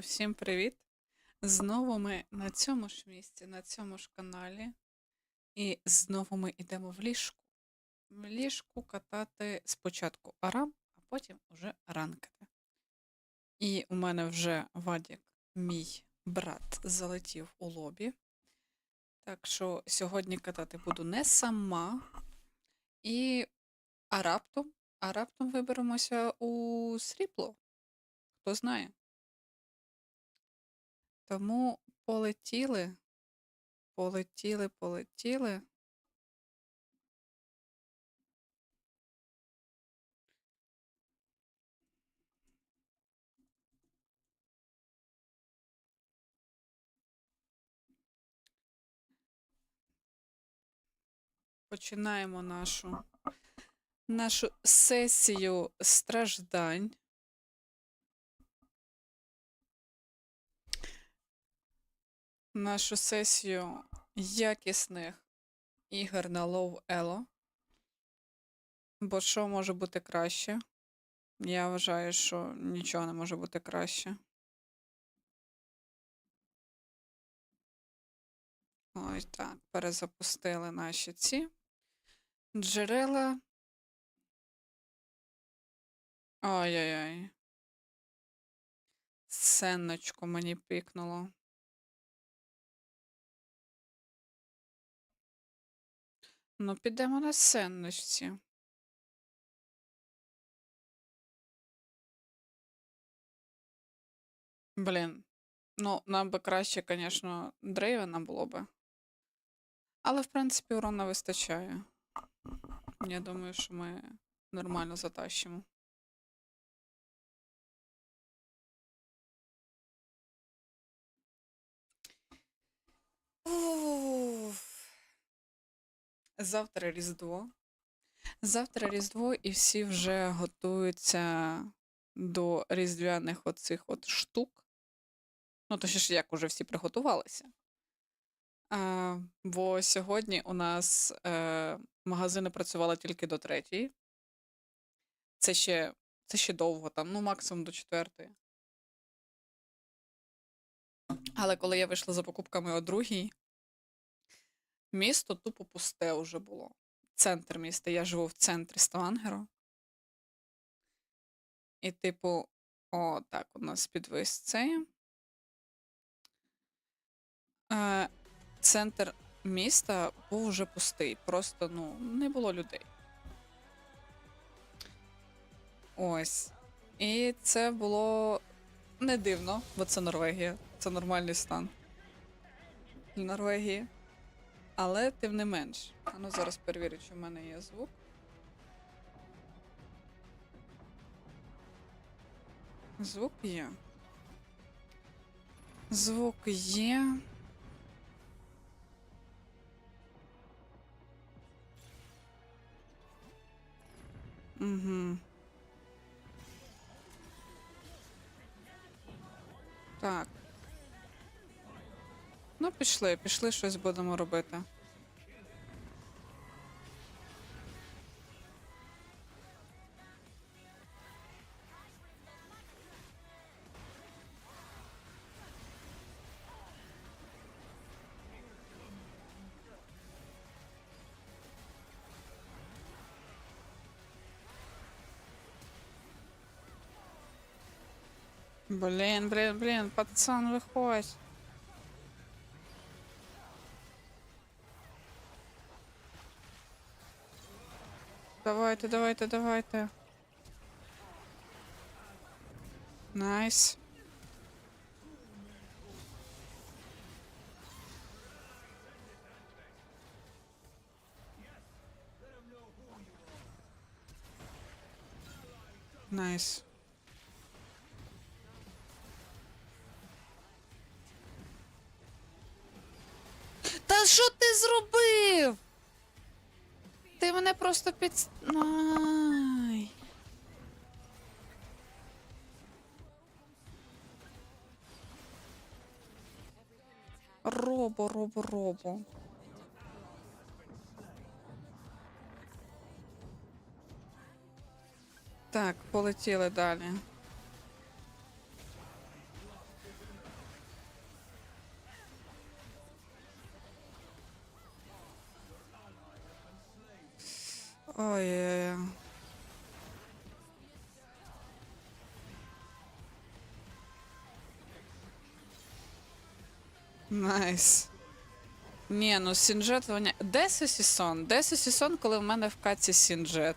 всім привіт! Знову ми на цьому ж місці, на цьому ж каналі. І знову ми йдемо в ліжку. В ліжку катати спочатку арам, а потім уже ранкати. І у мене вже Вадік, мій брат, залетів у лобі. Так що сьогодні катати буду не сама. І а раптом, а раптом виберемося у срібло. Хто знає. Тому полетіли, полетіли, полетіли. Починаємо нашу, нашу сесію страждань. Нашу сесію якісних ігор на Low Elo. Бо що може бути краще? Я вважаю, що нічого не може бути краще. Ось так, перезапустили наші ці джерела. Ой-ой-ой. Сенночку мені пікнуло. Ну, підемо на сенночці. Блін. Ну, нам би краще, звісно, Дрейвена було би. Але, в принципі, урона вистачає. Я думаю, що ми нормально затащимо. Уф. Завтра Різдво. Завтра Різдво, і всі вже готуються до різдвяних оцих от штук. Ну, точніше, як уже всі приготувалися. А, бо сьогодні у нас е, магазини працювали тільки до третьої. Це ще, це ще довго, там, ну, максимум до четвертої. Але коли я вийшла за покупками о другій, Місто тупо пусте вже було. Центр міста. Я живу в центрі Ставангера. І, типу, о, так, у нас підвис цей. Е, Центр міста був вже пустий. Просто, ну, не було людей. Ось. І це було не дивно, бо це Норвегія. Це нормальний стан для Норвегії. Але тим не менш. А зараз перевірю, чи в мене є звук. Звук є. Звук є. Угу. Так. Ну, пішли, пішли, щось будемо робити. Блін, блін, блін, пацан, виходь. Давайте, давайте, давайте. Найс. Найс. Та що ти зробив? Ти мене просто під... Ай. Робо, робо, робо. Так, полетіли далі. Найс. Ні, ну Сінджет воня. Де Сосісон? Де Сосісон, коли в мене в каці Сінджет?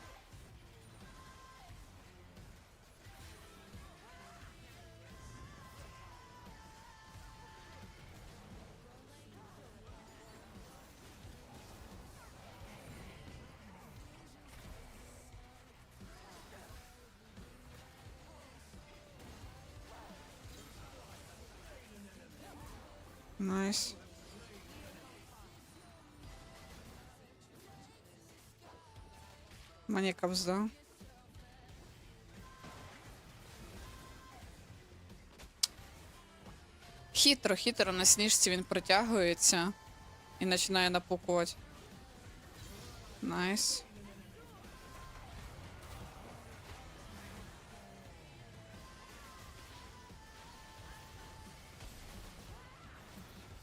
Мені кабзда. Хитро, хитро на сніжці він притягується і починає напукувати. Найс.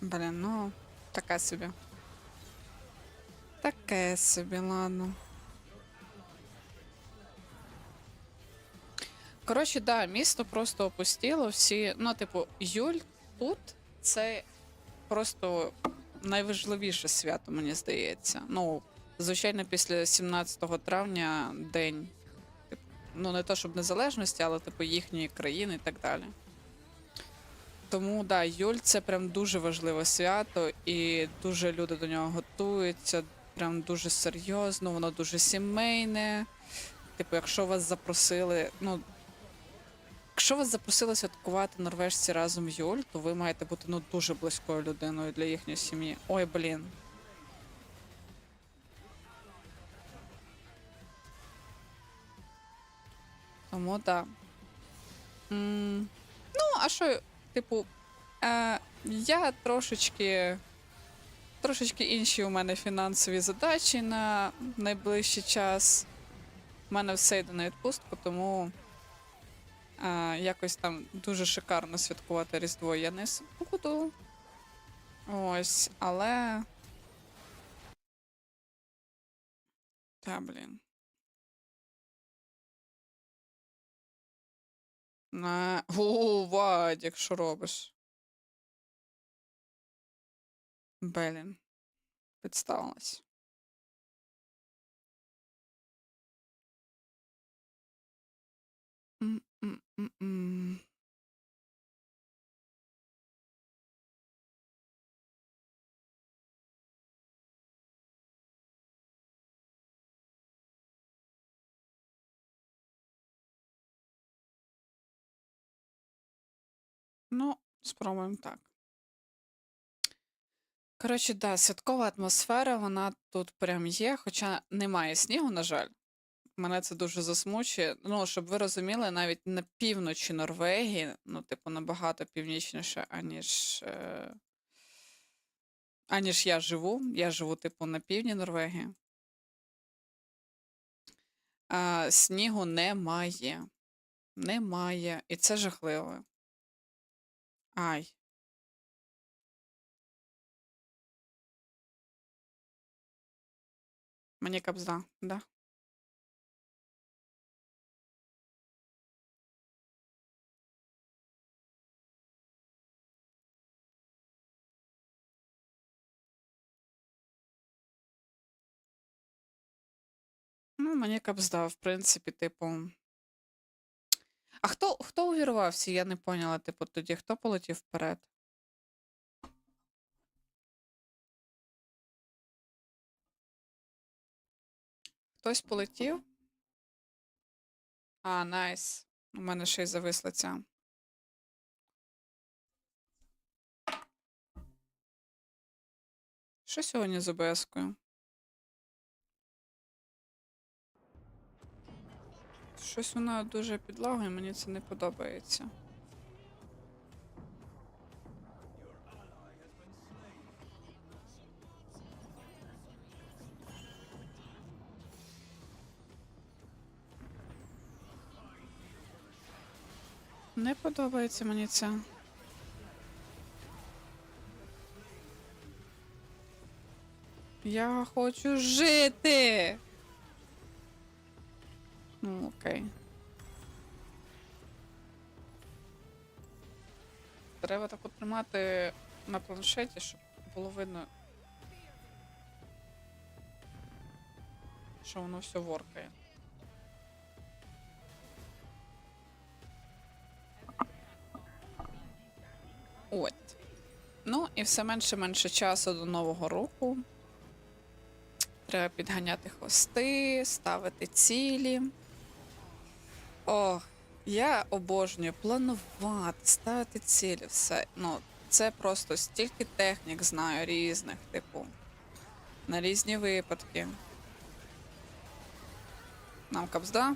Блін, ну, таке собі. Таке собі, ладно. Коротше, да, місто просто опустіло. Всі, ну, типу, Юль тут це просто найважливіше свято, мені здається. Ну, звичайно, після 17 травня день. Типу, ну, не то щоб незалежності, але типу їхньої країни і так далі. Тому да, Юль це прям дуже важливе свято, і дуже люди до нього готуються. Прям дуже серйозно, воно дуже сімейне. Типу, якщо вас запросили, ну. Якщо вас запросили святкувати норвежці разом Юль, то ви маєте бути ну дуже близькою людиною для їхньої сім'ї. Ой, блін. Тому так. Да. Ну, а що, типу, е, я трошечки. Трошечки інші у мене фінансові задачі на найближчий час. У мене все йде на відпустку, тому а, якось там дуже шикарно святкувати Різдво я не буду. Ось, але. Та, блін. На... О, Вадік, що робиш? Блін. Підставилась. М-м-м-м. Ну, спробуємо так. Коротше, да, святкова атмосфера, вона тут прям є, хоча немає снігу, на жаль. Мене це дуже засмучує. Ну, щоб ви розуміли, навіть на півночі Норвегії, ну, типу, набагато північніше, аніж, е... аніж я живу. Я живу, типу, на півдні Норвегії. А, снігу немає. Немає. І це жахливо. Ай. Мені кабзда, да. Ну, мені кабзда, в принципі, типу. А хто, хто увірвався? Я не поняла, типу, тоді хто полетів вперед? Хтось полетів? А, найс. У мене ще й зависла ця. Що сьогодні з ОБС-кою? Щось вона дуже підлагує, мені це не подобається. Не подобається мені це. Я хочу жити. Ну, окей. Треба так от тримати на планшеті, щоб було видно, що воно все воркає. От. Ну, і все менше менше часу до Нового року. Треба підганяти хвости, ставити цілі. Ох, я обожнюю планувати, ставити цілі, все. Ну, це просто стільки технік знаю різних, типу, на різні випадки. Нам капзда.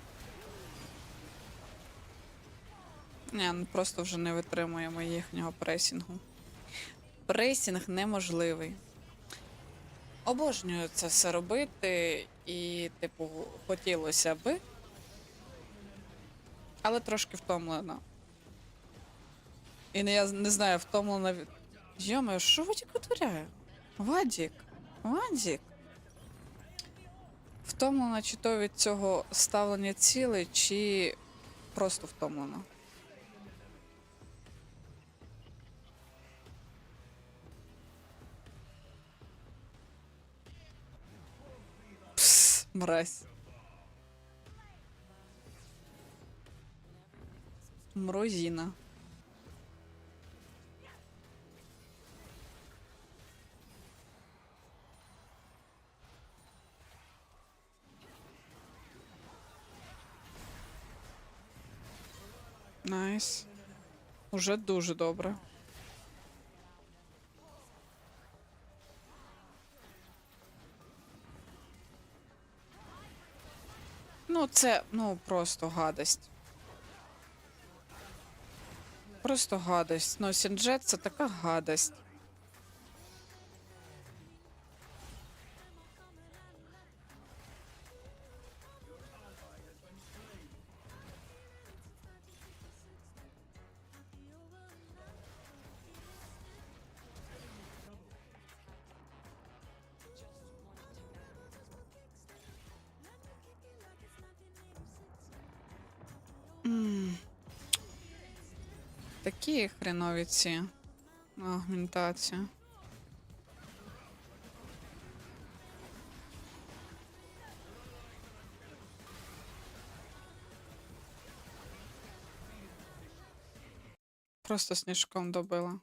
Ні, ну просто вже не витримуємо їхнього пресінгу. Пресінг неможливий. Обожнюю це все робити, і, типу, хотілося би. Але трошки втомлена. І не, я не знаю, втомлена від. Йоме, що Вадік витворяє? Вадік, Вадік. Втомлена чи то від цього ставлення цілей, чи просто втомлена. Пс, мразь. Мрозіна. Найс. Уже дуже добре. Ну, це, ну, просто гадость. Просто гадость. Ну, Сінджет це така гадость. М. Такі хренові ці агментації. Просто сніжком добила.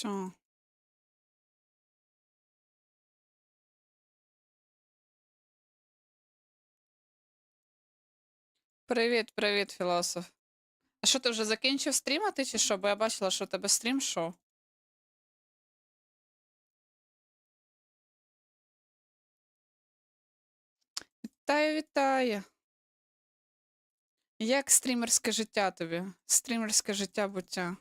Все. Привіт, привіт, філософ. А що ти вже закінчив стрімати, чи що? Бо я бачила, що у тебе стрім шо? Вітаю, вітаю. Як стрімерське життя тобі? Стрімерське життя буття.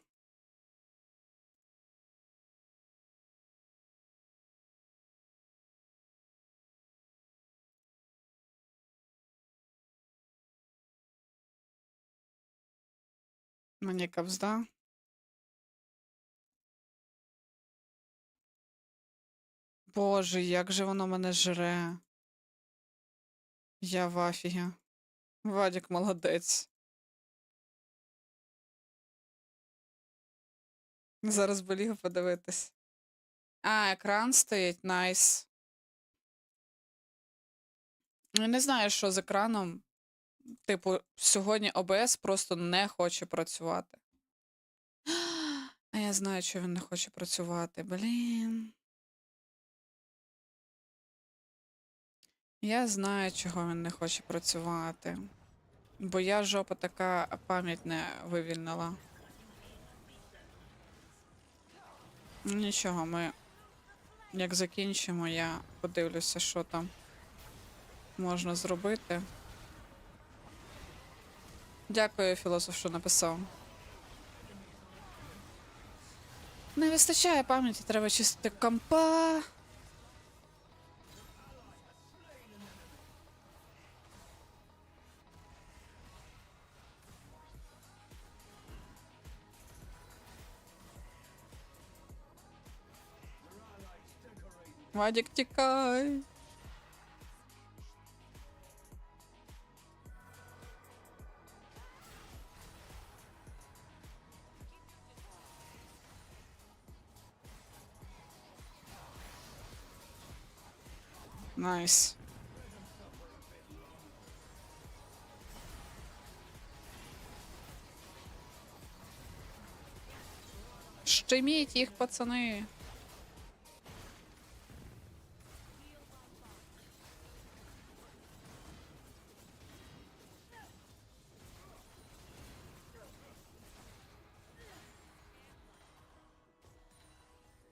Мені капзда. Боже, як же воно мене жре. Я в афігі. Вадік молодець. Зараз болігу подивитись. А, екран стоїть, найс. Я не знаю, що з екраном. Типу, сьогодні ОБС просто не хоче працювати. А я знаю, що він не хоче працювати. Блін. Я знаю, чого він не хоче працювати. Бо я жопа така пам'ять не вивільнила. Нічого, ми як закінчимо, я подивлюся, що там можна зробити. Дякую, філософ, що написав. Не вистачає пам'яті, треба чистити компа. Вадик, тікай. Найс. Щеміть їх, пацани.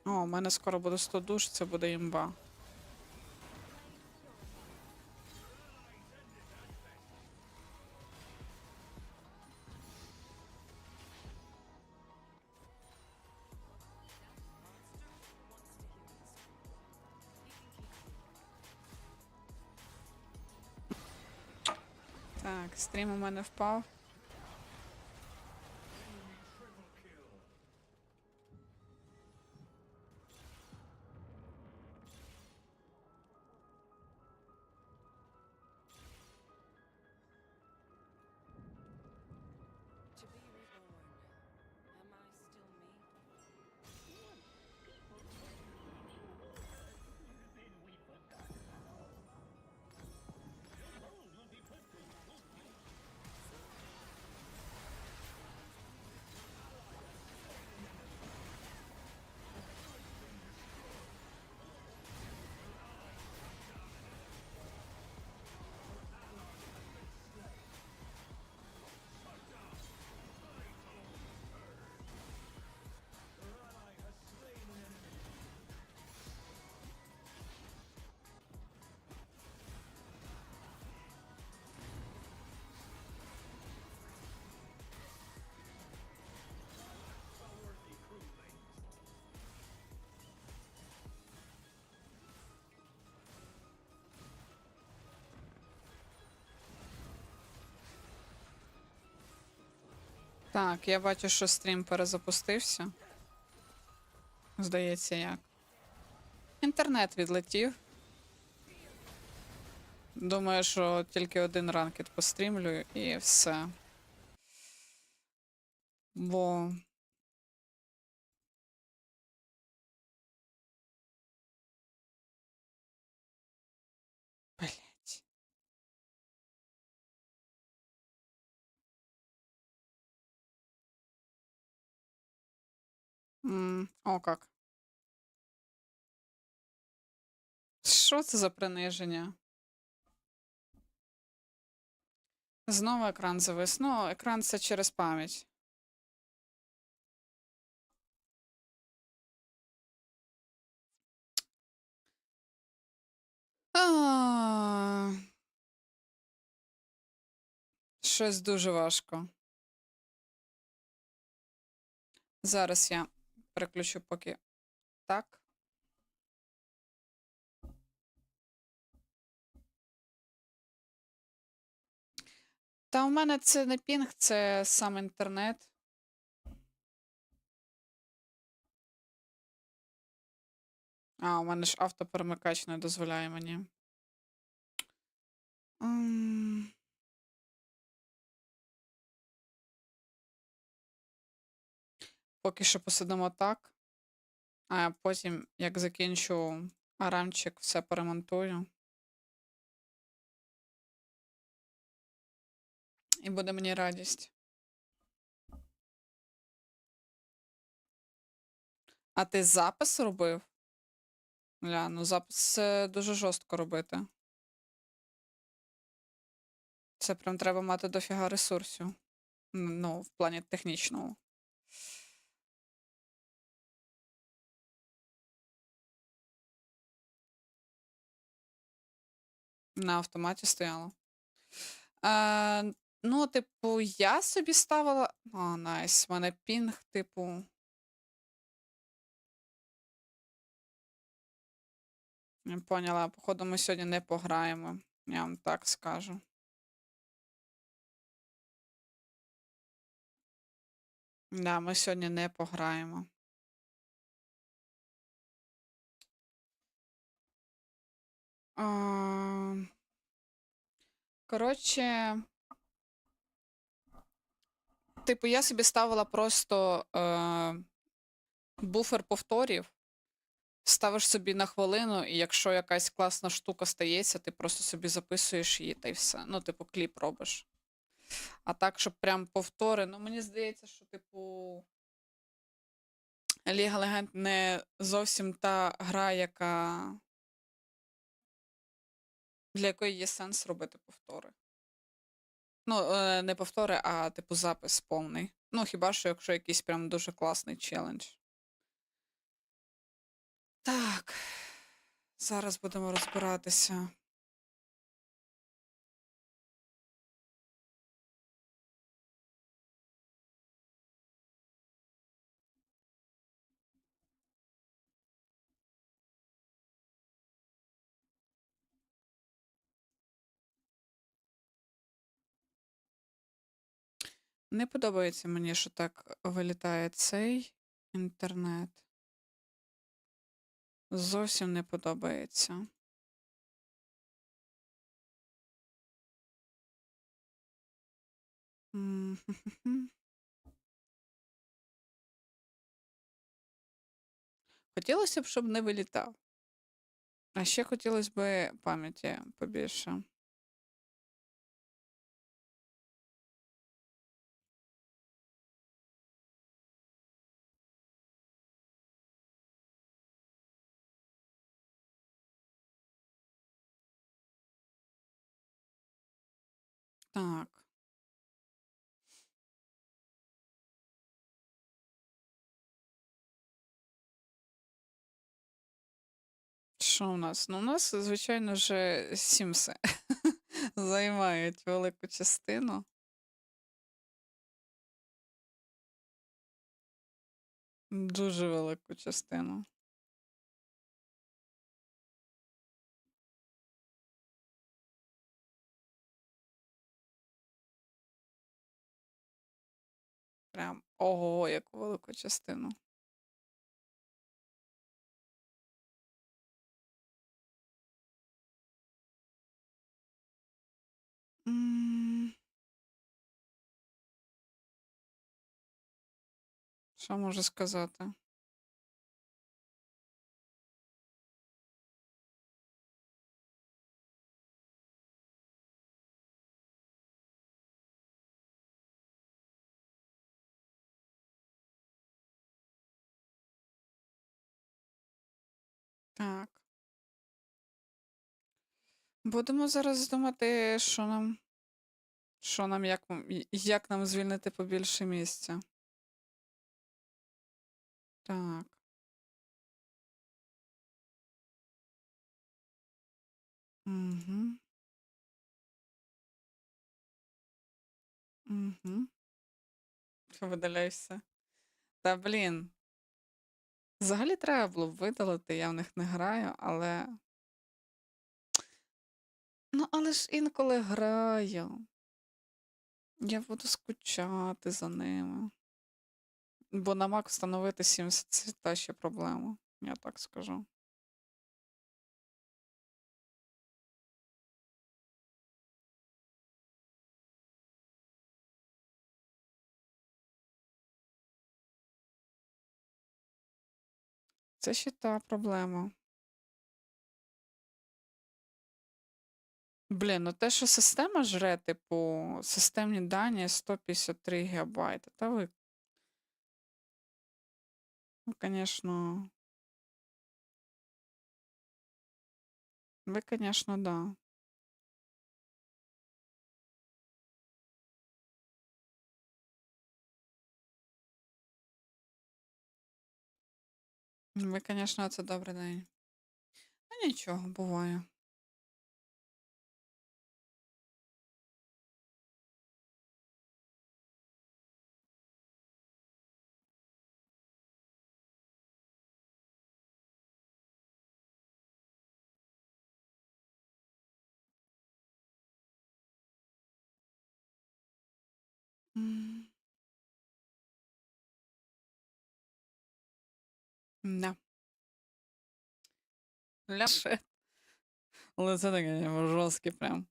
О, у мене скоро буде 100 душ, це буде імба. Стрім у мене впав. Так, я бачу, що стрім перезапустився. Здається, як. Інтернет відлетів. Думаю, що тільки один ранкет пострімлю і все. Бо. М, О, как. Що це за приниження? Знову екран завис. Ну, екран це через пам'ять. Щось дуже важко. Зараз я переключу поки так. Та у мене це не пінг, це сам інтернет. А, у мене ж автоперемикач не дозволяє мені. Поки що посидимо так. А потім, як закінчу арамчик, все поремонтую. І буде мені радість. А ти запис робив? Ля, ну запис це дуже жорстко робити. Це прям треба мати дофіга ресурсів. Ну, в плані технічному. на автоматі стояла. Е, Ну, типу, я собі ставила. О, найс, в мене пінг, типу. Не поняла, походу, ми сьогодні не пограємо, я вам так скажу. Да, ми сьогодні не пограємо. Коротше, типу, я собі ставила просто е... буфер повторів. Ставиш собі на хвилину, і якщо якась класна штука стається, ти просто собі записуєш її та й все. Ну, типу, кліп робиш. А так, щоб прям повтори. Ну, мені здається, що, типу, Ліга Легенд не зовсім та гра, яка. Для якої є сенс робити повтори. Ну, е, не повтори, а типу запис повний. Ну, хіба що, якщо якийсь прям дуже класний челендж. Так. Зараз будемо розбиратися. Не подобається мені, що так вилітає цей інтернет. Зовсім не подобається. Хотілося б, щоб не вилітав. А ще хотілося б пам'яті побільше. Так. Що у нас? Ну, у нас, звичайно ж, Сімси займають велику частину. Дуже велику частину. Прям ого, яку велику частину. М. Що можу сказати? Будемо зараз думати, що нам. Що нам, як, як нам звільнити побільше місця. Так. Угу. Угу. Видаляйся. Та блін. Взагалі треба було б видалити, я в них не граю, але. Ну, але ж інколи граю. Я буду скучати за ними. Бо на Mac встановити 70 це та ще проблема, я так скажу. Це ще та проблема. Блін, ну те, що система жре, типу, системні дані 153 гігабайти. Та ви. Ну, звісно. Ви, звісно, да. Ви, звісно, це добрий день. Ну нічого, буває. Да. Ляшет. Але це таке типу, жорстке прям.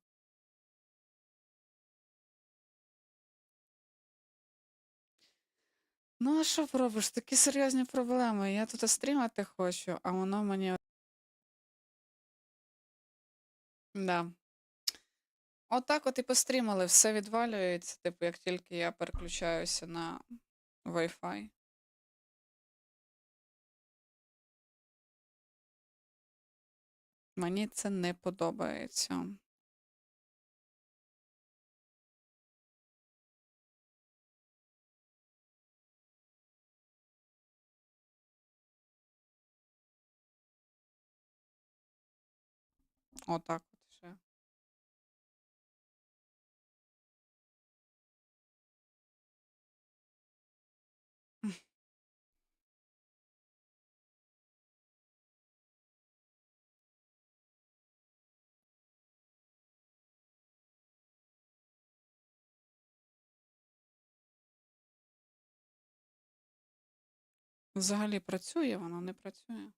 Ну, а що поробиш? Такі серйозні проблеми. Я тут стрімати хочу, а воно мені. Да. Отак от і пострімали, все відвалюється, типу, як тільки я переключаюся на Wi-Fi. Мені це не подобається. Отак Взагалі працює воно, не працює.